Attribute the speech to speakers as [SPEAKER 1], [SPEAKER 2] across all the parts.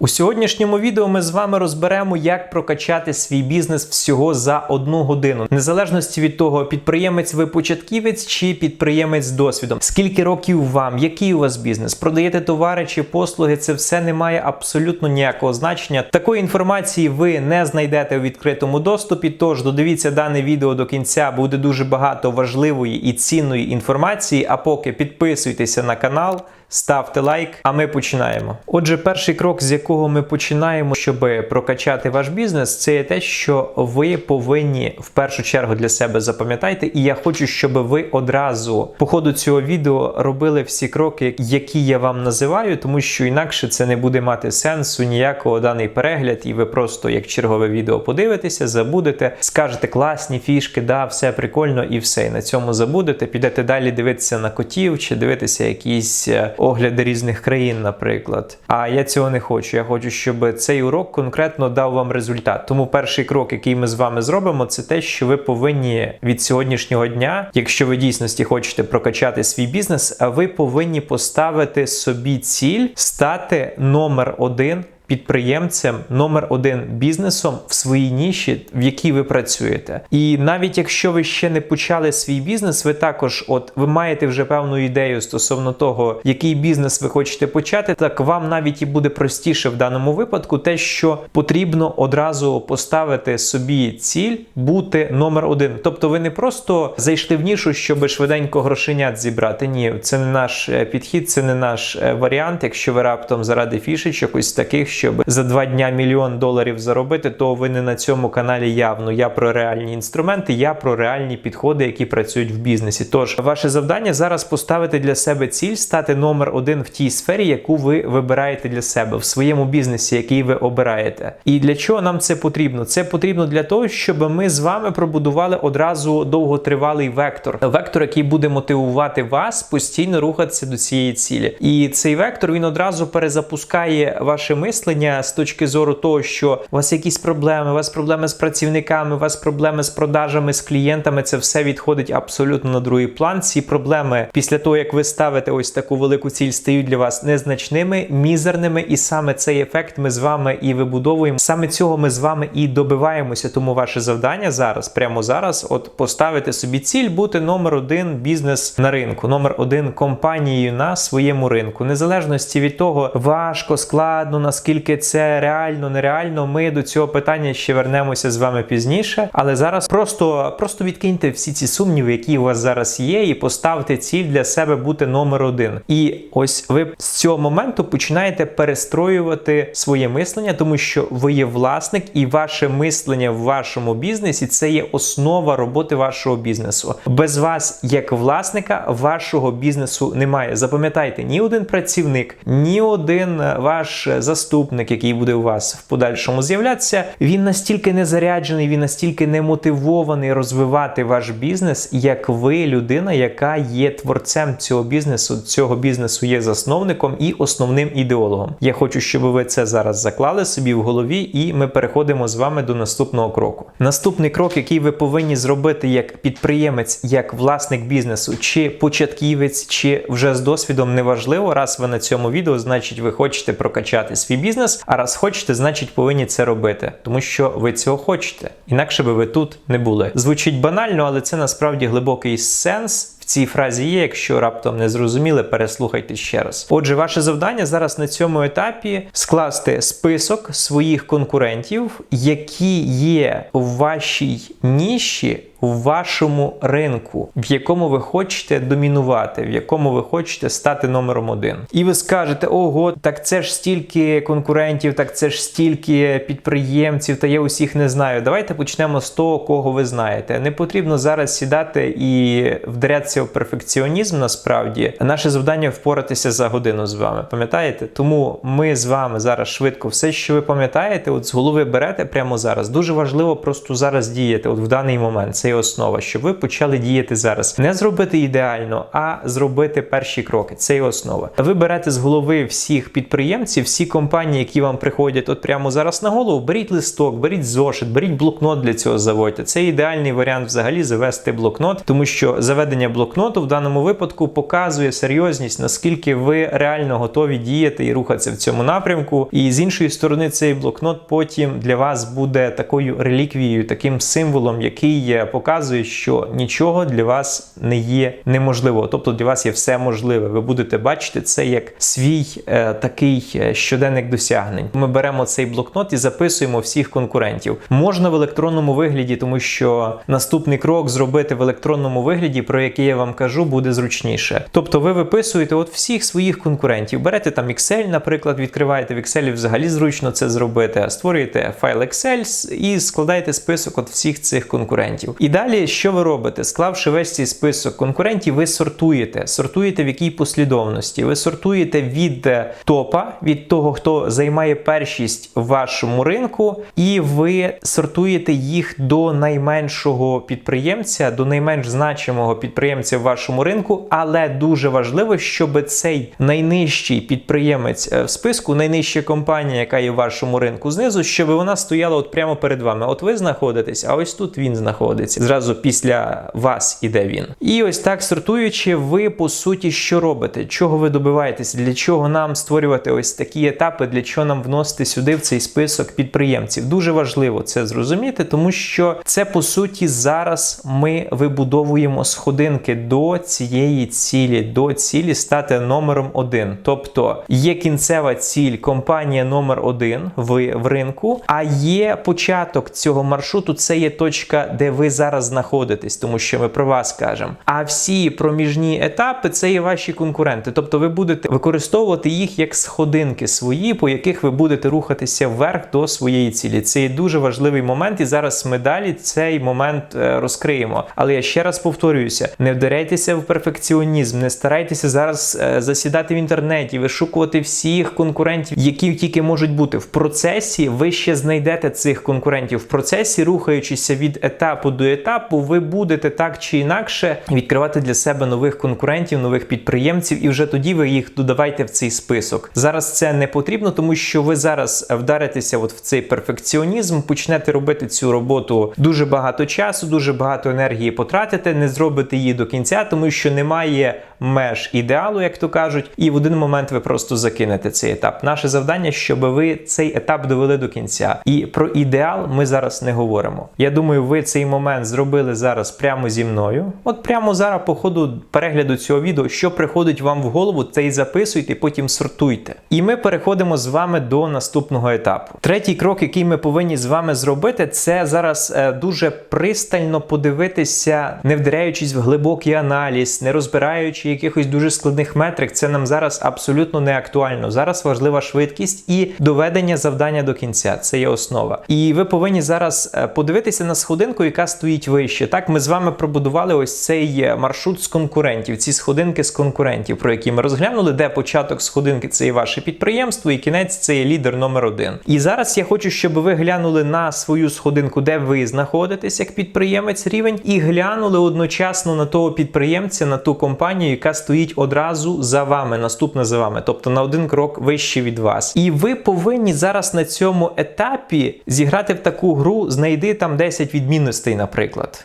[SPEAKER 1] У сьогоднішньому відео ми з вами розберемо, як прокачати свій бізнес всього за одну годину, незалежності від того, підприємець ви початківець чи підприємець з досвідом. Скільки років вам, який у вас бізнес, продаєте товари чи послуги, це все не має абсолютно ніякого значення. Такої інформації ви не знайдете у відкритому доступі. Тож додивіться дане відео до кінця, буде дуже багато важливої і цінної інформації. А поки підписуйтеся на канал. Ставте лайк, а ми починаємо. Отже, перший крок, з якого ми починаємо, щоб прокачати ваш бізнес, це є те, що ви повинні в першу чергу для себе запам'ятайте, і я хочу, щоб ви одразу по ходу цього відео робили всі кроки, які я вам називаю, тому що інакше це не буде мати сенсу ніякого даний перегляд, і ви просто як чергове відео подивитеся, забудете, скажете класні фішки, да, все прикольно і все. І на цьому забудете. Підете далі дивитися на котів чи дивитися якісь е, огляди різних країн, наприклад. А я цього не хочу. Я хочу, щоб цей урок конкретно дав вам результат. Тому перший крок, який ми з вами зробимо, це те, що ви повинні від сьогоднішнього дня, якщо ви дійсності хочете прокачати свій бізнес, ви повинні поставити собі ціль стати номер один підприємцем номер один бізнесом в своїй ніші, в якій ви працюєте. І навіть якщо ви ще не почали свій бізнес, ви також, от ви маєте вже певну ідею стосовно того, який бізнес ви хочете почати, так вам навіть і буде простіше в даному випадку, те, що потрібно одразу поставити собі ціль бути номер один. Тобто, ви не просто зайшли в нішу, щоб швиденько грошенят зібрати. Ні, це не наш е, підхід, це не наш е, варіант. Якщо ви раптом заради фішечок ось таких щоб за два дня мільйон доларів заробити, то ви не на цьому каналі явно. Я про реальні інструменти, я про реальні підходи, які працюють в бізнесі. Тож ваше завдання зараз поставити для себе ціль, стати номер один в тій сфері, яку ви вибираєте для себе в своєму бізнесі, який ви обираєте. І для чого нам це потрібно? Це потрібно для того, щоб ми з вами пробудували одразу довготривалий вектор. Вектор, який буде мотивувати вас постійно рухатися до цієї цілі. І цей вектор він одразу перезапускає ваше мислення мислення з точки зору того, що у вас якісь проблеми, у вас проблеми з працівниками, у вас проблеми з продажами, з клієнтами. Це все відходить абсолютно на другий план. Ці проблеми після того, як ви ставите ось таку велику ціль, стають для вас незначними, мізерними, і саме цей ефект ми з вами і вибудовуємо. Саме цього ми з вами і добиваємося. Тому ваше завдання зараз, прямо зараз, от поставити собі ціль бути номер один бізнес на ринку, номер один компанією на своєму ринку, незалежності від того, важко, складно, наскільки наскільки це реально, нереально, ми до цього питання ще вернемося з вами пізніше. Але зараз просто просто відкиньте всі ці сумніви, які у вас зараз є, і поставте ціль для себе бути номер один. І ось ви з цього моменту починаєте перестроювати своє мислення, тому що ви є власник, і ваше мислення в вашому бізнесі це є основа роботи вашого бізнесу. Без вас, як власника, вашого бізнесу немає. Запам'ятайте, ні один працівник, ні один ваш заступник заступник, який буде у вас в подальшому з'являтися, він настільки не заряджений, він настільки не мотивований розвивати ваш бізнес, як ви, людина, яка є творцем цього бізнесу, цього бізнесу є засновником і основним ідеологом. Я хочу, щоб ви це зараз заклали собі в голові, і ми переходимо з вами до наступного кроку. Наступний крок, який ви повинні зробити як підприємець, як власник бізнесу, чи початківець, чи вже з досвідом, неважливо, раз ви на цьому відео, значить, ви хочете прокачати свій бізнес бізнес, а раз хочете, значить повинні це робити, тому що ви цього хочете. Інакше би ви тут не були. Звучить банально, але це насправді глибокий сенс. В цій фразі є, якщо раптом не зрозуміли, переслухайте ще раз. Отже, ваше завдання зараз на цьому етапі скласти список своїх конкурентів, які є у вашій ніші у вашому ринку, в якому ви хочете домінувати, в якому ви хочете стати номером один. І ви скажете: ого, так це ж стільки конкурентів, так це ж стільки підприємців, та я усіх не знаю. Давайте почнемо з того, кого ви знаєте. Не потрібно зараз сідати і вдарятися в перфекціонізм. Насправді, наше завдання впоратися за годину з вами. Пам'ятаєте? Тому ми з вами зараз швидко все, що ви пам'ятаєте, от з голови берете прямо зараз. Дуже важливо просто зараз діяти, от в даний момент. Це є основа, щоб ви почали діяти зараз. Не зробити ідеально, а зробити перші кроки. Це є основа. Ви берете з голови всіх підприємців, всі компанії, які вам приходять от прямо зараз на голову. Беріть листок, беріть зошит, беріть блокнот для цього заводьте. Це ідеальний варіант взагалі завести блокнот, тому що заведення блокноту в даному випадку показує серйозність, наскільки ви реально готові діяти і рухатися в цьому напрямку. І з іншої сторони, цей блокнот потім для вас буде такою реліквією, таким символом, який е, показує, що нічого для вас не є неможливо. Тобто для вас є все можливе. Ви будете бачити це як свій е, такий е, щоденник досягнень. Ми беремо цей блокнот і записуємо всіх конкурентів. Можна в електронному вигляді, тому що наступний крок зробити в електронному вигляді, про який я вам кажу, буде зручніше. Тобто, ви виписуєте от всіх своїх конкурентів. Берете там Excel, наприклад, відкриваєте в Excel, взагалі зручно це зробити. Створюєте файл Excel і складаєте список от всіх цих конкурентів. І далі, що ви робите? Склавши весь цей список конкурентів, ви сортуєте. Сортуєте в якій послідовності. Ви сортуєте від е, топа, від того, хто займає першість в вашому ринку, і ви сортуєте їх до найменшого підприємця, до найменш значимого підприємця в вашому ринку. Але дуже важливо, щоб цей найнижчий підприємець е, в списку, найнижча компанія, яка є в вашому ринку знизу, щоб вона стояла от прямо перед вами. От ви знаходитесь, а ось тут він знаходиться. Зразу після вас іде він. І ось так сортуючи, ви по суті що робите? Чого ви добиваєтесь? Для чого нам створювати ось такі етапи? Для чого нам вносити сюди в цей список підприємців? Дуже важливо це зрозуміти, тому що це по суті зараз ми вибудовуємо сходинки до цієї цілі, до цілі стати номером один. Тобто є кінцева ціль компанія номер один в, в ринку, а є початок цього маршруту. Це є точка, де ви зараз знаходитесь, тому що ми про вас кажемо. А всі проміжні етапи це є ваші конкуренти. Тобто ви будете використовувати їх як сходинки свої, по яких ви будете рухатися вверх до своєї цілі. Це є дуже важливий момент, і зараз ми далі цей момент е, розкриємо. Але я ще раз повторююся: не вдаряйтеся в перфекціонізм, не старайтеся зараз е, засідати в інтернеті, вишукувати всіх конкурентів, які тільки можуть бути в процесі. Ви ще знайдете цих конкурентів в процесі, рухаючися від етапу до етапу, ви будете так чи інакше відкривати для себе нових конкурентів, нових підприємців, і вже тоді ви їх додавайте в цей список. Зараз це не потрібно, тому що ви зараз вдаритеся от в цей перфекціонізм, почнете робити цю роботу дуже багато часу, дуже багато енергії потратите, не зробите її до кінця, тому що немає меж ідеалу, як то кажуть, і в один момент ви просто закинете цей етап. Наше завдання, щоб ви цей етап довели до кінця. І про ідеал ми зараз не говоримо. Я думаю, ви цей момент зробили зараз прямо зі мною. От прямо зараз, по ходу перегляду цього відео, що приходить вам в голову, це і записуйте, потім сортуйте. І ми переходимо з вами до наступного етапу. Третій крок, який ми повинні з вами зробити, це зараз е, дуже пристально подивитися, не вдаряючись в глибокий аналіз, не розбираючи якихось дуже складних метрик. Це нам зараз абсолютно не актуально. Зараз важлива швидкість і доведення завдання до кінця. Це є основа. І ви повинні зараз е, подивитися на сходинку, яка стоїть вище. Так, ми з вами пробудували ось цей е, маршрут з конкурентів, ці сходинки з конкурентів, про які ми розглянули, де початок сходинки це є ваше підприємство, і кінець це є лідер номер один. І зараз я хочу, щоб ви глянули на свою сходинку, де ви знаходитесь як підприємець рівень, і глянули одночасно на того підприємця, на ту компанію, яка стоїть одразу за вами, наступна за вами, тобто на один крок вище від вас. І ви повинні зараз на цьому етапі зіграти в таку гру, знайди там 10 відмінностей, наприклад.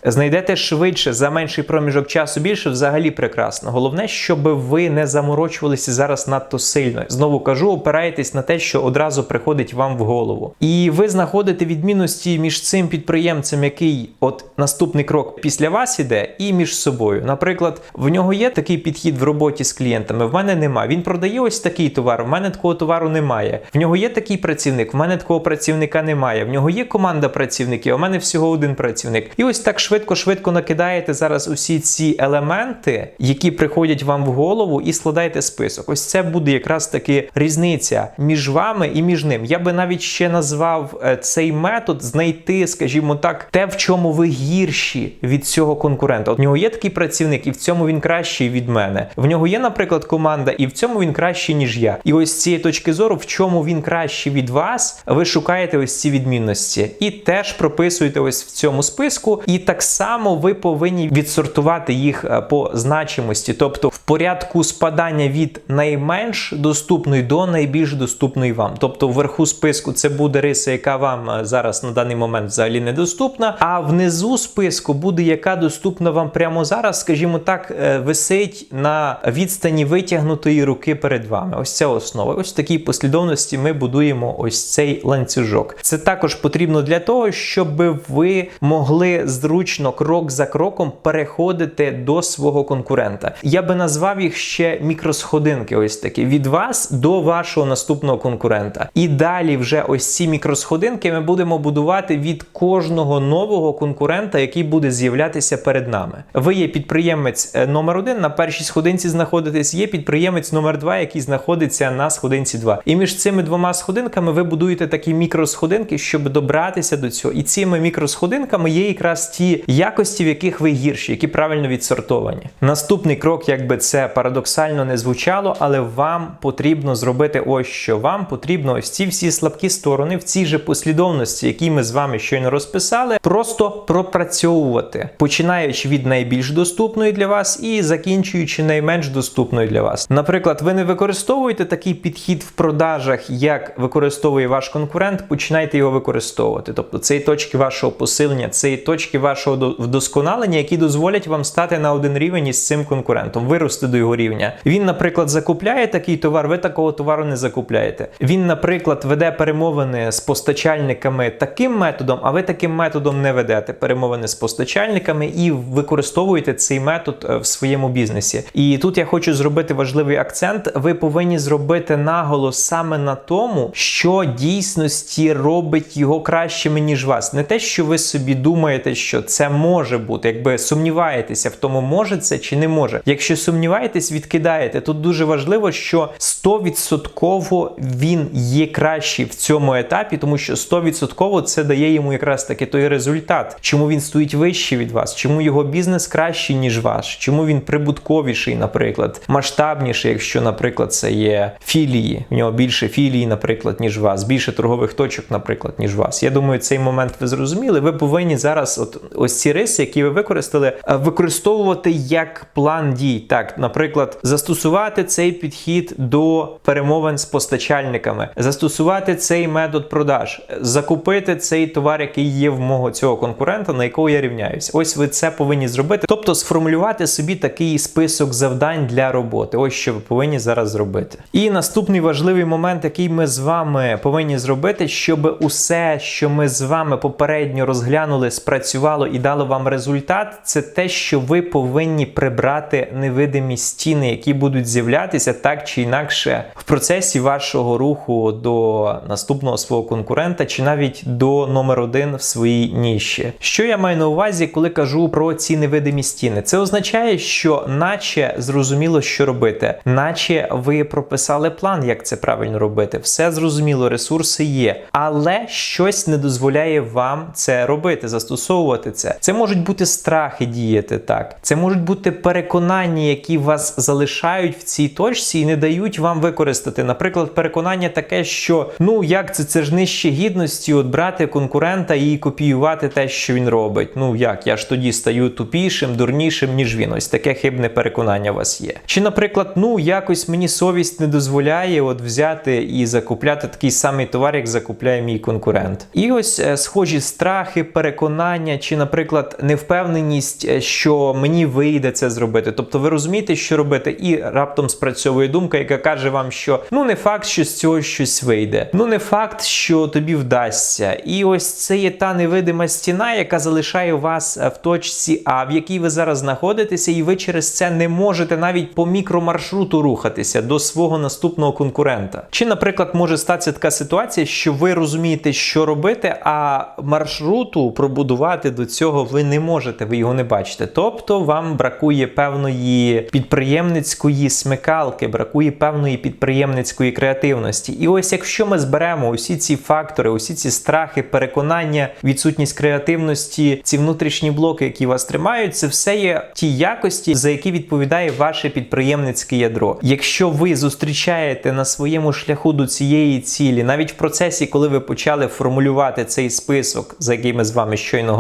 [SPEAKER 1] Знайдете швидше за менший проміжок часу більше, взагалі прекрасно. Головне, щоб ви не заморочувалися зараз надто сильно. Знову кажу, опираєтесь на те, що одразу приходить вам в голову. І ви знаходите відмінності між цим підприємцем, який от наступний крок після вас іде, і між собою. Наприклад, в нього є такий підхід в роботі з клієнтами. В мене немає. Він продає ось такий товар. В мене такого товару немає. В нього є такий працівник. В мене такого працівника немає. В нього є команда працівників. в мене всього один працівник. І ось так швидко-швидко накидаєте зараз усі ці елементи, які приходять вам в голову, і складаєте список. Ось це буде якраз таки різниця між вами і між ним. Я би навіть ще назвав е, цей метод знайти, скажімо так, те, в чому ви гірші від цього конкурента. От в нього є такий працівник, і в цьому він кращий від мене. В нього є, наприклад, команда, і в цьому він кращий, ніж я. І ось з цієї точки зору, в чому він кращий від вас, ви шукаєте ось ці відмінності і теж прописуєте ось в цьому списку. Списку, і так само ви повинні відсортувати їх е, по значимості, тобто в порядку спадання від найменш доступної до найбільш доступної вам. Тобто, вверху списку це буде риса, яка вам е, зараз на даний момент взагалі недоступна. А внизу списку буде яка доступна вам прямо зараз, скажімо так, е, висить на відстані витягнутої руки перед вами. Ось ця основа. Ось в такій послідовності ми будуємо ось цей ланцюжок. Це також потрібно для того, щоб ви могли зручно крок за кроком переходити до свого конкурента. Я би назвав їх ще мікросходинки, ось такі від вас до вашого наступного конкурента. І далі вже ось ці мікросходинки ми будемо будувати від кожного нового конкурента, який буде з'являтися перед нами. Ви є підприємець е, номер один на першій сходинці знаходитесь, є підприємець номер два, який знаходиться на сходинці 2. І між цими двома сходинками ви будуєте такі мікросходинки, щоб добратися до цього. І цими мікросходинками є якраз ті якості, в яких ви гірші, які правильно відсортовані. Наступний крок, якби це парадоксально не звучало, але вам потрібно зробити ось що. Вам потрібно ось ці всі слабкі сторони в цій же послідовності, які ми з вами щойно розписали, просто пропрацьовувати, починаючи від найбільш доступної для вас і закінчуючи найменш доступною для вас. Наприклад, ви не використовуєте такий підхід в продажах, як використовує ваш конкурент, починайте його використовувати. Тобто це і точки вашого посилення, це і точки вашого до- вдосконалення, які дозволять вам стати на один рівень із цим конкурентом, вирости до його рівня. Він, наприклад, закупляє такий товар, ви такого товару не закупляєте. Він, наприклад, веде перемовини з постачальниками таким методом, а ви таким методом не ведете перемовини з постачальниками і використовуєте цей метод е, в своєму бізнесі. І тут я хочу зробити важливий акцент. Ви повинні зробити наголос саме на тому, що дійсності робить його кращими, ніж вас. Не те, що ви собі думаєте, що це може бути, якби сумніваєтеся в тому, може це чи не може. Якщо сумніваєтесь, відкидаєте. Тут дуже важливо, що 100% він є кращий в цьому етапі, тому що 100% це дає йому якраз таки той результат, чому він стоїть вище від вас, чому його бізнес кращий, ніж ваш, чому він прибутковіший, наприклад, масштабніший, якщо, наприклад, це є філії. В нього більше філій, наприклад, ніж вас, більше торгових точок, наприклад, ніж вас. Я думаю, цей момент ви зрозуміли. Ви повинні зараз, от ось ці риси, які ви використали, е, використовувати як план дій. Так, наприклад, застосувати цей підхід до перемовин з постачальниками, застосувати цей метод продаж, закупити цей товар, який є в мого цього конкурента, на якого я рівняюсь. Ось ви це повинні зробити. Тобто сформулювати собі такий список завдань для роботи. Ось що ви повинні зараз зробити. І наступний важливий момент, який ми з вами повинні зробити, щоб усе, що ми з вами попередньо розглянули, спрацювало і дало вам результат, це те, що ви повинні прибрати невидимі стіни, які будуть з'являтися так чи інакше в процесі вашого руху до наступного свого конкурента, чи навіть до номер один в своїй ніші. Що я маю на увазі, коли кажу про ці невидимі стіни? Це означає, що наче зрозуміло, що робити, наче ви прописали план, як це правильно робити. Все зрозуміло, ресурси є, але щось не дозволяє вам це робити, застосовувати це. Це можуть бути страхи діяти так. Це можуть бути переконання, які вас залишають в цій точці і не дають вам використати. Наприклад, переконання таке, що ну як це, це ж нижче гідності, от брати конкурента і копіювати те, що він робить. Ну як я ж тоді стаю тупішим, дурнішим, ніж він. Ось таке хибне переконання у вас є. Чи, наприклад, ну якось мені совість не дозволяє от взяти і закупляти такий самий товар, як закупляє мій конкурент. І ось е, схожі страхи, переконання, чи, наприклад, невпевненість, е, що мені вийде це зробити. Тобто ви розумієте, що робити, і раптом спрацьовує думка, яка каже вам, що ну не факт, що з цього щось вийде. Ну не факт, що тобі вдасться. І ось це є та невидима стіна, яка залишає вас е, в точці А, в якій ви зараз знаходитеся, і ви через це не можете навіть по мікромаршруту рухатися до свого наступного конкурента. Чи, наприклад, може статися така ситуація, що ви розумієте, що робити, а маршруту пробудувати до цього ви не можете, ви його не бачите. Тобто вам бракує певної підприємницької смикалки, бракує певної підприємницької креативності. І ось якщо ми зберемо усі ці фактори, усі ці страхи, переконання, відсутність креативності, ці внутрішні блоки, які вас тримають, це все є ті якості, за які відповідає ваше підприємницьке ядро. Якщо ви зустрічаєте на своєму шляху до цієї цілі, навіть в процесі, коли ви почали формулювати цей список, за який ми з вами щойно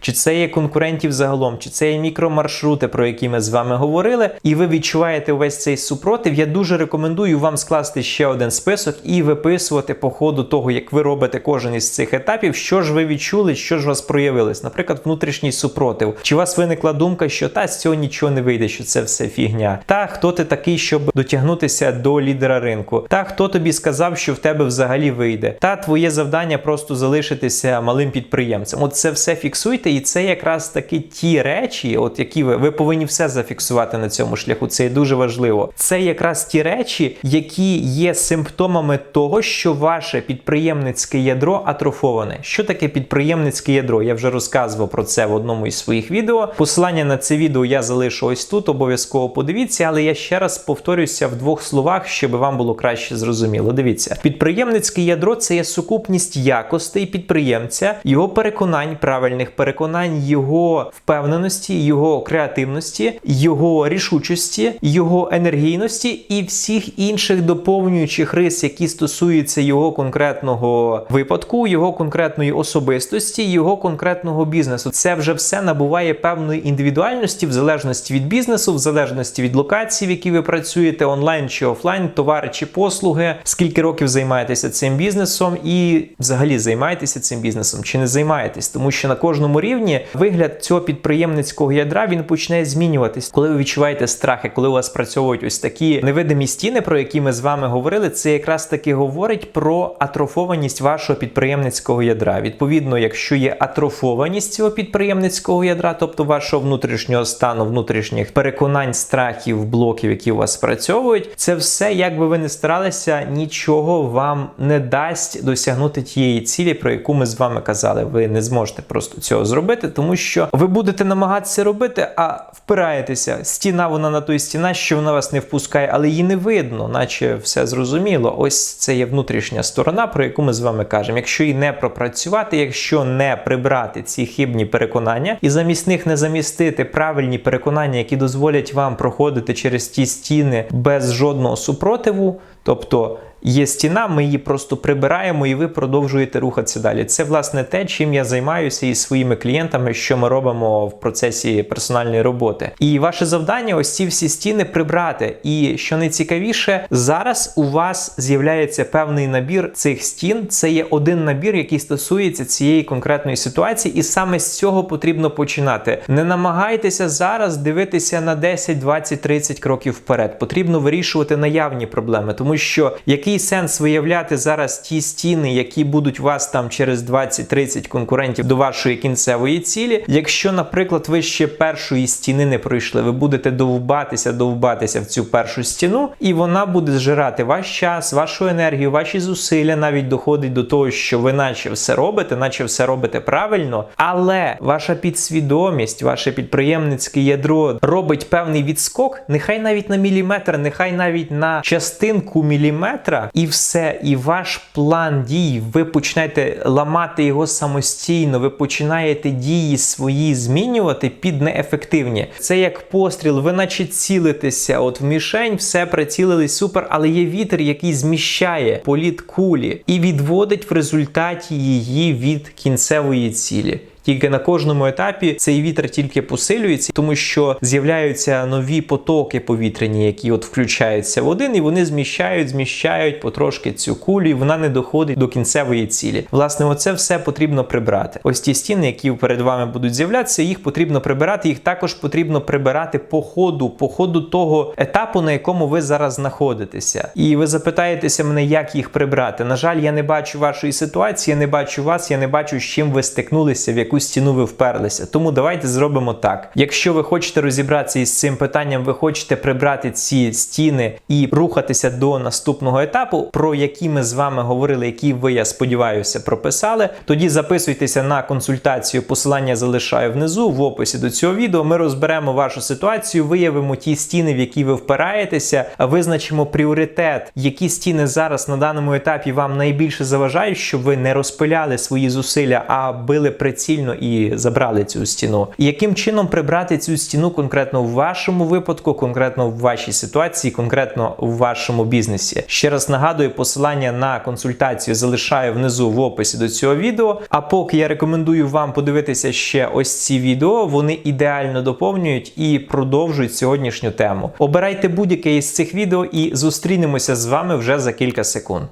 [SPEAKER 1] чи це є конкурентів загалом, чи це є мікромаршрути, про які ми з вами говорили, і ви відчуваєте увесь цей супротив. Я дуже рекомендую вам скласти ще один список і виписувати по ходу того, як ви робите кожен із цих етапів, що ж ви відчули, що ж у вас проявилось. Наприклад, внутрішній супротив. Чи у вас виникла думка, що та з цього нічого не вийде, що це все фігня? Та хто ти такий, щоб дотягнутися до лідера ринку? Та хто тобі сказав, що в тебе взагалі вийде? Та твоє завдання просто залишитися малим підприємцем. От це все фіксуйте, і це якраз таки ті речі, от які ви ви повинні все зафіксувати на цьому шляху. Це дуже важливо. Це якраз ті речі, які є симптомами того, що ваше підприємницьке ядро атрофоване. Що таке підприємницьке ядро? Я вже розказував про це в одному із своїх відео. Посилання на це відео я залишу ось тут. Обов'язково подивіться, але я ще раз повторюся в двох словах, щоб вам було краще зрозуміло. Дивіться, підприємницьке ядро це є сукупність якостей підприємця, його переконань, правильних переконань, його впевненості, його креативності, його рішучості, його енергійності і всіх інших доповнюючих рис, які стосуються його конкретного випадку, його конкретної особистості, його конкретного бізнесу. Це вже все набуває певної індивідуальності в залежності від бізнесу, в залежності від локації, в якій ви працюєте, онлайн чи офлайн, товари чи послуги, скільки років займаєтеся цим бізнесом, і взагалі займаєтеся цим бізнесом чи не займаєтесь, тому що на кожному рівні вигляд цього підприємницького ядра він почне змінюватись, коли ви відчуваєте страхи, коли у вас працьовують ось такі невидимі стіни, про які ми з вами говорили. Це якраз таки говорить про атрофованість вашого підприємницького ядра. Відповідно, якщо є атрофованість цього підприємницького ядра, тобто вашого внутрішнього стану, внутрішніх переконань, страхів, блоків, які у вас спрацьовують, це все, як би ви не старалися, нічого вам не дасть досягнути тієї цілі, про яку ми з вами казали. Ви не зможете просто цього зробити, тому що ви будете намагатися робити, а впираєтеся. Стіна вона на той стіна, що вона вас не впускає, але її не видно, наче все зрозуміло. Ось це є внутрішня сторона, про яку ми з вами кажемо. Якщо її не пропрацювати, якщо не прибрати ці хибні переконання і замість них не замістити правильні переконання, які дозволять вам проходити через ті стіни без жодного супротиву, тобто. Є стіна, ми її просто прибираємо, і ви продовжуєте рухатися далі. Це власне те, чим я займаюся із своїми клієнтами, що ми робимо в процесі персональної роботи. І ваше завдання ось ці всі стіни прибрати. І що найцікавіше, зараз у вас з'являється певний набір цих стін. Це є один набір, який стосується цієї конкретної ситуації, і саме з цього потрібно починати. Не намагайтеся зараз дивитися на 10, 20, 30 кроків вперед. Потрібно вирішувати наявні проблеми, тому що який сенс виявляти зараз ті стіни, які будуть вас там через 20-30 конкурентів до вашої кінцевої цілі, якщо, наприклад, ви ще першої стіни не пройшли, ви будете довбатися, довбатися в цю першу стіну, і вона буде зжирати ваш час, вашу енергію, ваші зусилля, навіть доходить до того, що ви наче все робите, наче все робите правильно, але ваша підсвідомість, ваше підприємницьке ядро робить певний відскок, нехай навіть на міліметр, нехай навіть на частинку міліметра, і все, і ваш план дій, ви починаєте ламати його самостійно, ви починаєте дії свої змінювати під неефективні. Це як постріл, ви наче цілитеся, от в мішень все прицілились супер, але є вітер, який зміщає політ кулі і відводить в результаті її від кінцевої цілі. Тільки на кожному етапі цей вітер тільки посилюється, тому що з'являються нові потоки повітряні, які от включаються в один, і вони зміщають, зміщають потрошки цю кулю, і вона не доходить до кінцевої цілі. Власне, оце все потрібно прибрати. Ось ті стіни, які перед вами будуть з'являтися, їх потрібно прибирати. Їх також потрібно прибирати по ходу, по ходу того етапу, на якому ви зараз знаходитеся. І ви запитаєтеся мене, як їх прибрати. На жаль, я не бачу вашої ситуації, я не бачу вас, я не бачу, з чим ви стикнулися, в яку стіну ви вперлися. Тому давайте зробимо так. Якщо ви хочете розібратися із цим питанням, ви хочете прибрати ці стіни і рухатися до наступного етапу, про який ми з вами говорили, які ви, я сподіваюся, прописали. Тоді записуйтеся на консультацію. Посилання залишаю внизу в описі до цього відео. Ми розберемо вашу ситуацію, виявимо ті стіни, в які ви впираєтеся, визначимо пріоритет, які стіни зараз на даному етапі вам найбільше заважають, щоб ви не розпиляли свої зусилля, а били прицільно сильно і забрали цю стіну. Яким чином прибрати цю стіну конкретно в вашому випадку, конкретно в вашій ситуації, конкретно в вашому бізнесі? Ще раз нагадую, посилання на консультацію залишаю внизу в описі до цього відео. А поки я рекомендую вам подивитися ще ось ці відео, вони ідеально доповнюють і продовжують сьогоднішню тему. Обирайте будь-яке із цих відео і зустрінемося з вами вже за кілька секунд.